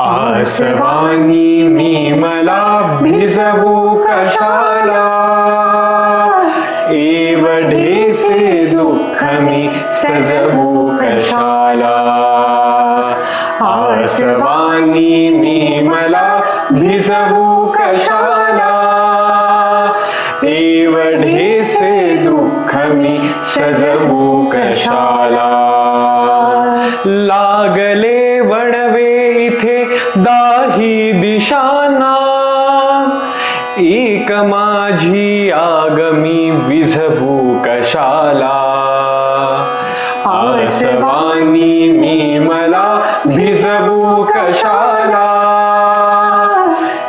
आसवानी मी मला भिजवू कशाला एवढेसे दुःख मी सजवू कशाला आसवानी मी मला भिजवू कशाला एवढेसे दुःख मी सजवू कशाला लागले वणवे इथे दाही दिशाना। एक माझी आगमी विझवू कशाला आसवानी मी मला भिजवू कशाला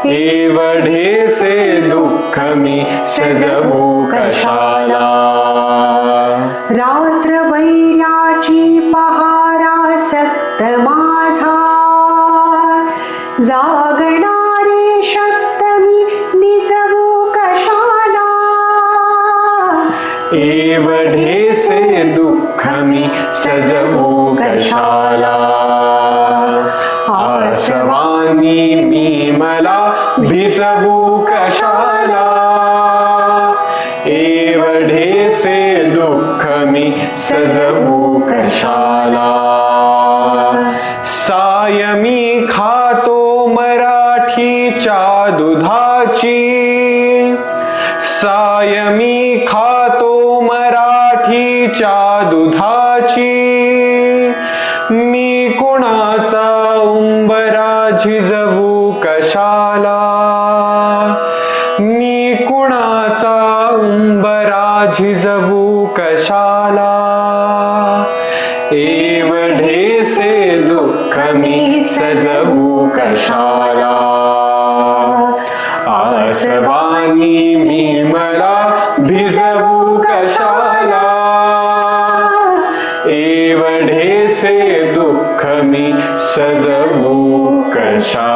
एवढेसे दुःख मी सजवू कशाला? रात्र वैराची पहारा सक्त माझा. जागणारे शक्त मी निजवू कशाला? एवढेसे दुःख मी सजवू कशाला? आसवानी मी मला भिजवू सजवू कशाला सायमी खातो मराठीच्या दुधाची सायमी खातो मराठीच्या दुधाची मी कुणाचा उंबरा झिजवू कशाला झिजवू कशाला? एवढेसे दुःख मी सजवू कशाला? आसवानी मी मला भिजवू कशाला? एवढेसे दुःख मी सजवू कशाला?